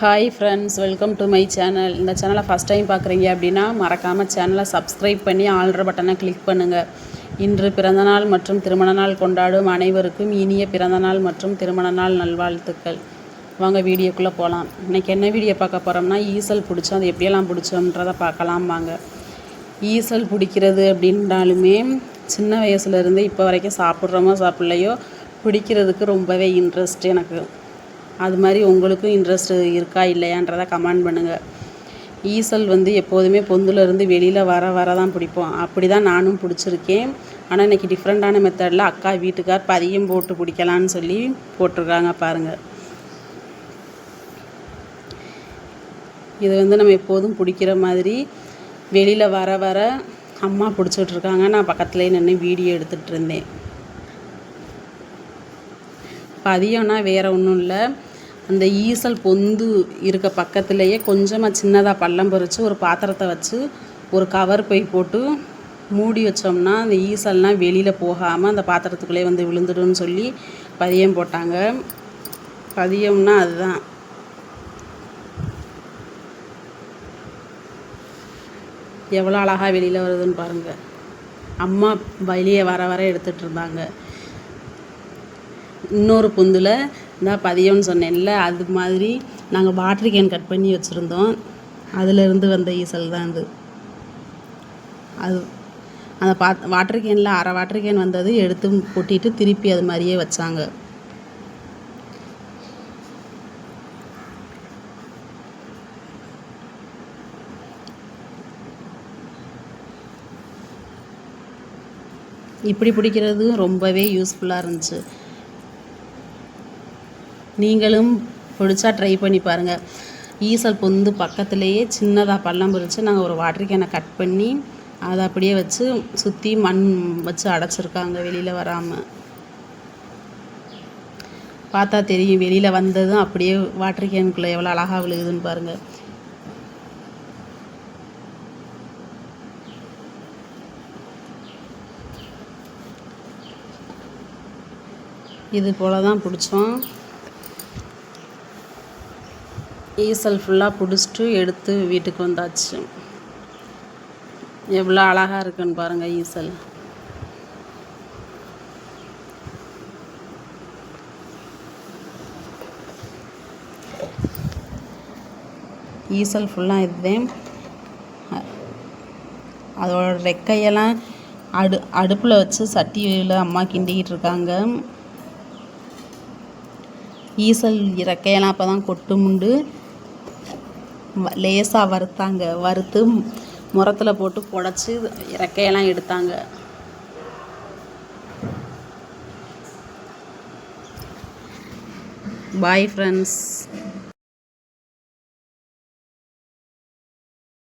Hi friends welcome to my channel இந்த சேனலை first time பார்க்குறீங்க அப்படின்னா மறக்காமல் சேனலை சப்ஸ்கிரைப் பண்ணி ஆல்ற பட்டனை கிளிக் பண்ணுங்கள் இன்று பிறந்தநாள் மற்றும் திருமண நாள் கொண்டாடும் அனைவருக்கும் இனிய பிறந்தநாள் மற்றும் திருமண நாள் நல்வாழ்த்துக்கள். வாங்க வீடியோக்குள்ளே போகலாம் இன்றைக்கி என்ன வீடியோ பார்க்க போகிறோம்னா ஈசல் பிடிச்சோம். அது எப்படியெல்லாம் பிடிச்சோன்றதை பார்க்கலாம் வாங்க. ஈசல் பிடிக்கிறது அப்படின்றாலுமே சின்ன வயசுலேருந்து இப்போ வரைக்கும் சாப்பிட்றோமோ சாப்பிட்லையோ பிடிக்கிறதுக்கு ரொம்பவே இன்ட்ரெஸ்ட் எனக்கு. அது மாதிரி உங்களுக்கும் இன்ட்ரெஸ்ட் இருக்கா இல்லையான்றதை கமெண்ட் பண்ணுங்கள் ஈசல் வந்து எப்போதுமே பொந்துலேருந்து வெளியில் வர வர தான் பிடிப்போம். அப்படி தான் நானும் பிடிச்சிருக்கேன். ஆனால் இன்றைக்கி டிஃப்ரெண்ட்டான மெத்தடில் அக்கா வீட்டுக்கார் பதியம் போட்டு பிடிக்கலான்னு சொல்லி போட்டிருக்காங்க பாருங்கள் இது வந்து நம்ம எப்போதும் பிடிக்கிற மாதிரி வெளியில் வர வர அம்மா பிடிச்சிட்ருக்காங்க. நான் பக்கத்துலேயே நின்று வீடியோ எடுத்துகிட்டு இருந்தேன். பதியம்னா வேறு ஒன்றும் இல்லை. அந்த ஈசல் பொந்து இருக்க பக்கத்துலேயே கொஞ்சமாக சின்னதாக பள்ளம் பறித்து ஒரு பாத்திரத்தை வச்சு ஒரு கவர் பை போட்டு மூடி வச்சோம்னா அந்த ஈசல்லாம் வெளியில் போகாமல் அந்த பாத்திரத்துக்குள்ளே வந்து விழுந்துடும்னு சொல்லி பதியம் போட்டாங்க. பதியம்னா அதுதான். எவ்வளோ அழகாக வெளியில் வருதுன்னு பாருங்கள் அம்மா வெளியே வர வர எடுத்துகிட்டு இருந்தாங்க. இன்னொரு பொந்தில் இந்த பதியம்னு சொன்னேன்ல அது மாதிரி நாங்கள் வாட்ரு கேன் கட் பண்ணி வச்சுருந்தோம். அதிலிருந்து வந்த ஈசல் தான் இது அது அந்த பா வாட்டர் கேனில் அரை வாட்டர் கேன் வந்தது எடுத்து கொட்டிட்டு திருப்பி அது மாதிரியே வச்சாங்க. இப்படி பிடிக்கிறது ரொம்பவே யூஸ்ஃபுல்லாக இருந்துச்சு. நீங்களும் பிடிச்சா ட்ரை பண்ணி பாருங்கள் ஈசல் பொந்து பக்கத்துலேயே சின்னதாக பள்ளம் பிரித்து நாங்கள் ஒரு வாட்டர் கேனை கட் பண்ணி அதை அப்படியே வச்சு சுற்றி மண் வச்சு அடைச்சிருக்காங்க வெளியில் வராமல் பார்த்தா தெரியும் வெளியில் வந்ததும் அப்படியே வாட்டர் கேனுக்குள்ளே எவ்வளோ அழகாக விழுகுதுன்னு பாருங்கள் இது போல் தான் பிடிச்சோம். ஈசல் ஃபுல்லாக பிடிச்சிட்டு எடுத்து வீட்டுக்கு வந்தாச்சு. எவ்வளோ அழகாக இருக்குன்னு பாருங்கள் ஈசல். ஈசல் ஃபுல்லாக இதுதான் அதோட ரெக்கையெல்லாம் அடு அடுப்பில் வச்சு சட்டியில் அம்மா கிண்டிக்கிட்டு இருக்காங்க. ஈசல் இறக்கையெல்லாம் அப்போ தான் கொட்டு முண்டு. லேசாக வறுத்தாங்க. வறுத்து முரத்தில் போட்டு புடச்சி இறக்கையெல்லாம் எடுத்தாங்க. Bye friends